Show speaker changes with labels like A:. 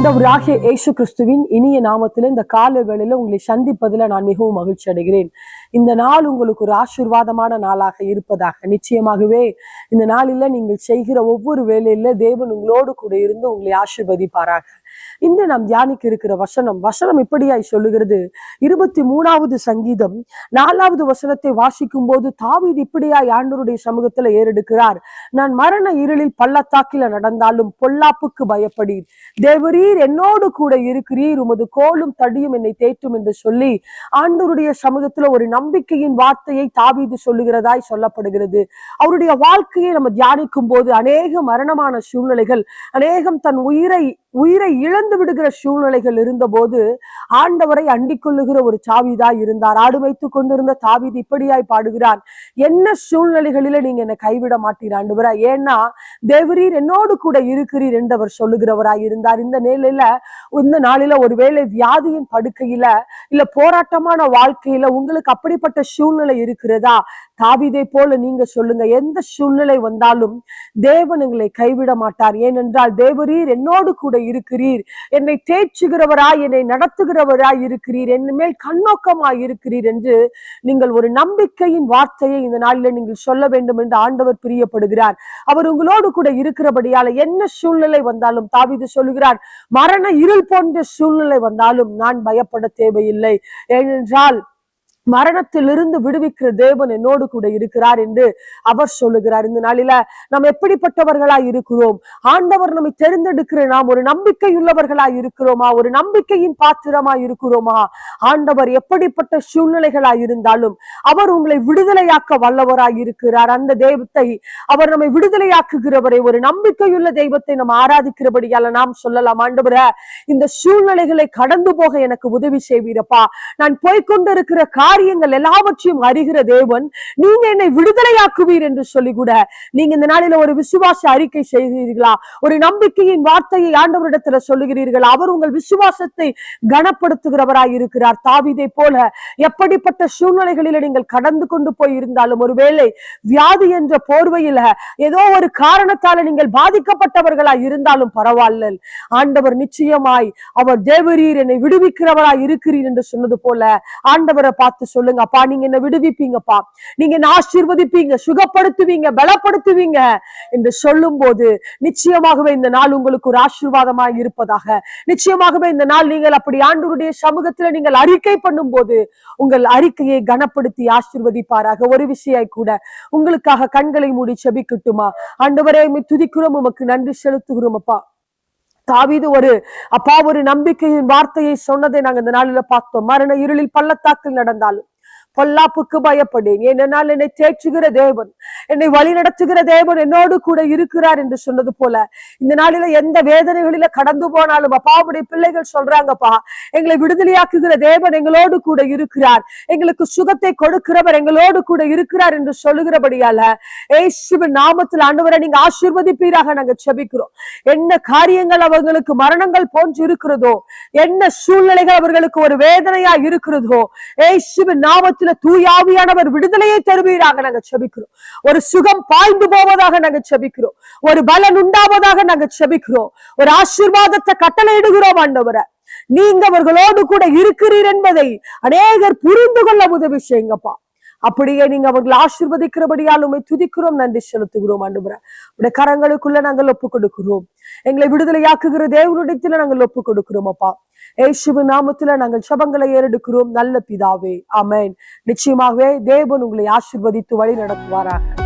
A: ஆண்டவராகிய இயேசு கிறிஸ்துவின் இனிய நாமத்தில் இந்த கால வேளையில உங்களை சந்திப்பதில் நான் மிகவும் மகிழ்ச்சி அடைகிறேன். இந்த நாள் உங்களுக்கு ஒரு ஆசீர்வாதமான நாளாக இருப்பதாக நிச்சயமாகவே. இந்த நாளில நீங்கள் செய்கிற ஒவ்வொரு வேலையில தேவன் உங்களோடு கூட இருந்து உங்களை ஆசிர்வதிப்பாராக. இன்று நாம் தியானிக்க இருக்கிற வசனம் வசனம் இப்படியாய் சொல்லுகிறது? இருபத்தி மூணாவது சங்கீதம் நாலாவது வசனத்தை வாசிக்கும் போது தாவீது இப்படியாய் ஆண்டோருடைய சமூகத்துல ஏறெடுக்கிறார். நான் மரண இருளில் பள்ளத்தாக்கில நடந்தாலும் பொல்லாப்புக்கு பயப்படி தேவரீ நீர் என்னோடு கூட இருக்கிறீர் உமது கோலும் தடியும் என்னை தேற்றும் என்று சொல்லி ஆண்டவருடைய சமூகத்துல ஒரு நம்பிக்கையின் வார்த்தையை தாவீது சொல்லுகிறதாய் சொல்லப்படுகிறது. அவருடைய வாழ்க்கையை நம்ம தியானிக்கும் போது அநேக மரணமான சூழ்நிலைகள் அநேகம் தன் உயிரை உயிரை இழந்து விடுகிற சூழ்நிலைகள் இருந்தபோது ஆண்டவரை அண்டிக்கொள்ளுகிற ஒரு சாவிதா இருந்தார். ஆடு வைத்துக் கொண்டிருந்த தாவீது இப்படியாய் பாடுகிறான் என்ன சூழ்நிலைகளில நீங்க என்னை கைவிட மாட்டீர் ஆண்டவரா? ஏன்னா தேவரீர் என்னோடு கூட இருக்கிறீர் என்றவர் சொல்லுகிறவராய் இருந்தார். இந்த நிலையில இந்த நாளில ஒருவேளை வியாதியின் படுக்கையில இல்ல போராட்டமான வாழ்க்கையில உங்களுக்கு அப்படிப்பட்ட சூழ்நிலை இருக்கிறதா? தாவிதை போல நீங்க சொல்லுங்க எந்த சூழ்நிலை வந்தாலும் தேவன் எங்களை கைவிட மாட்டார். ஏனென்றால் தேவரீர் என்னோடு கூட இருக்கிறீர். என்னை தேய்ச்சுகிறவராய் என்னை நடத்துகிறவராய் இருக்கிறீர். என் மேல் கண்ணோக்கமாய் இருக்கிறீர் என்று நீங்கள் ஒரு நம்பிக்கையின் வார்த்தையை இந்த நாளில நீங்கள் சொல்ல வேண்டும் என்று ஆண்டவர் பிரியப்படுகிறார். அவர் உங்களோடு கூட இருக்கிறபடியால என்ன சூழ்நிலை வந்தாலும் தாவிது சொல்லுகிறார் மரண இருள் போன்ற சூழ்நிலை வந்தாலும் நான் பயப்பட தேவையில்லை. ஏனென்றால் மரணத்திலிருந்து விடுவிக்கிற தேவன் என்னோடு கூட இருக்கிறார் என்று அவர் சொல்லுகிறார். இந்த நாளில நாம் எப்படிப்பட்டவர்களாய் இருக்கிறோம்? ஆண்டவர் நம்மை தெரிந்தெடுக்கிற நாம் ஒரு நம்பிக்கையுள்ளவர்களாய் இருக்கிறோமா? ஒரு நம்பிக்கையின் பாத்திரமா இருக்கிறோமா? ஆண்டவர் எப்படிப்பட்ட சூழ்நிலைகளாய் இருந்தாலும் அவர் உங்களை விடுதலையாக்க வல்லவராய் இருக்கிறார். அந்த தெய்வத்தை அவர் நம்மை விடுதலையாக்குகிறவரை ஒரு நம்பிக்கையுள்ள தெய்வத்தை நம்ம ஆராதிக்கிறபடியால நாம் சொல்லலாம். ஆண்டவர இந்த சூழ்நிலைகளை கடந்து போக எனக்கு உதவி செய்வீரப்பா. நான் போய்கொண்டிருக்கிற காரியங்கள் எல்லாவற்றையும் அறிகிற தேவன் நீங்க என்னை விடுதலையாக்குவீர் என்று சொல்லி கூட நீங்க இந்த நாளில ஒரு விசுவாச அறிக்கை செய்கிறீர்களா? ஒரு நம்பிக்கையின் வார்த்தையை ஆண்டவரிடத்துல சொல்லுகிறீர்கள்? அவர் உங்கள் விசுவாசத்தை கனப்படுத்துகிறவராய் இருக்கிறார். தாவிதை போல எப்படிப்பட்ட சூழ்நிலைகளில நீங்கள் கடந்து கொண்டு போய் இருந்தாலும் ஒருவேளை வியாதி என்ற போர்வையில ஏதோ ஒரு காரணத்தால நீங்கள் பாதிக்கப்பட்டவர்களாய் இருந்தாலும் பரவாயில்ல. ஆண்டவர் நிச்சயமாய் அவர் தேவரீர் என்னை விடுவிக்கிறவராய் இருக்கிறீர் என்று சொன்னது போல ஆண்டவரை பார்த்து சொல்லுங்க அப்பா நீங்க என்ன விடுவிப்பீங்கப்பா. நீங்க என்ன ஆசீர்வதிப்பீங்க சுகப்படுத்துவீங்க பலப்படுத்துவீங்க என்று சொல்லும் போது நிச்சயமாகவே இந்த நாள் உங்களுக்கு ஒரு ஆசீர்வாதமாக இருப்பதாக. நிச்சயமாகவே இந்த நாள் நீங்கள் அப்படி ஆண்டவருடைய சமூகத்துல நீங்கள் அறிக்கை பண்ணும் போது உங்கள் அறிக்கையை கனப்படுத்தி ஆசீர்வதிப்பாராக. ஒரு விஷயம் கூட உங்களுக்காக கண்களை மூடி செபிக்கட்டுமா? ஆண்டவரே உம்மை துதிக்கிறோம் உமக்கு நன்றி செலுத்துகிறோம் அப்பா. தாவிது ஒரு அப்பா ஒரு நம்பிக்கையின் வார்த்தையை சொன்னதை நாங்க இந்த நாளில் பார்த்தோம். மரண இருளில் பள்ளத்தாக்கில் நடந்தாலும். பொல்லாப்புக்கு பயப்படேன். ஏனென்றால் என்னை தேற்றுகிற தேவன் என்னை வழி நடத்துகிற தேவன் என்னோடு கூட இருக்கிறார் என்று சொன்னது போல இந்த நாளில எந்த வேதனைகளில கடந்து போனாலும் அப்பாவுடைய பிள்ளைகள் சொல்றாங்கப்பா எங்களை விடுதலையாக்குகிற தேவன் எங்களோடு கூட இருக்கிறார். எங்களுக்கு சுகத்தை கொடுக்கிறவர் எங்களோடு கூட இருக்கிறார் என்று சொல்லுகிறபடியால ஏசுவின் நாமத்தில் ஆண்டவரை நீங்க ஆசீர்வதிப்பீராக நாங்க செபிக்கிறோம். என்ன காரியங்கள் அவர்களுக்கு மரணங்கள் போன்று இருக்கிறதோ என்ன சூழ்நிலைகள் அவர்களுக்கு ஒரு வேதனையா இருக்கிறதோ ஏசுவின் நாமத்தில் தூயாவியானவர் விடுதலையை தருவீராக நாங்க செபிக்கிறோம். ஒரு சுகம் பாய்ந்து போவதாக நாங்க செபிக்கிறோம். ஒரு பலன் உண்டாவதாக நாங்க செபிக்கிறோம். ஒரு ஆசீர்வாதத்தை கட்டளையிடுகிறோம் ஆண்டவரை. நீங்க அவர்களோடு கூட இருக்கிறீர் என்பதை அநேகர் புரிந்து கொள்ள உதவி செய்யுங்கப்பா. அப்படியே நீங்க அவங்களை ஆசிர்வதிக்கிறபடியால் உண்மை துதிக்கிறோம் நன்றி செலுத்துகிறோம் ஆண்டுபுர உடைய கரங்களுக்குள்ள நாங்கள் ஒப்பு கொடுக்கிறோம். எங்களை விடுதலையாக்குகிற தேவனுடையத்துல நாங்கள் ஒப்பு கொடுக்கிறோம் அப்பா. ஏசுபு நாமத்துல நாங்கள் சபங்களை ஏறெடுக்கிறோம் நல்ல பிதாவே. அமேன் நிச்சயமாகவே தேவன் உங்களை ஆசிர்வதித்து வழி நடத்துவாராக.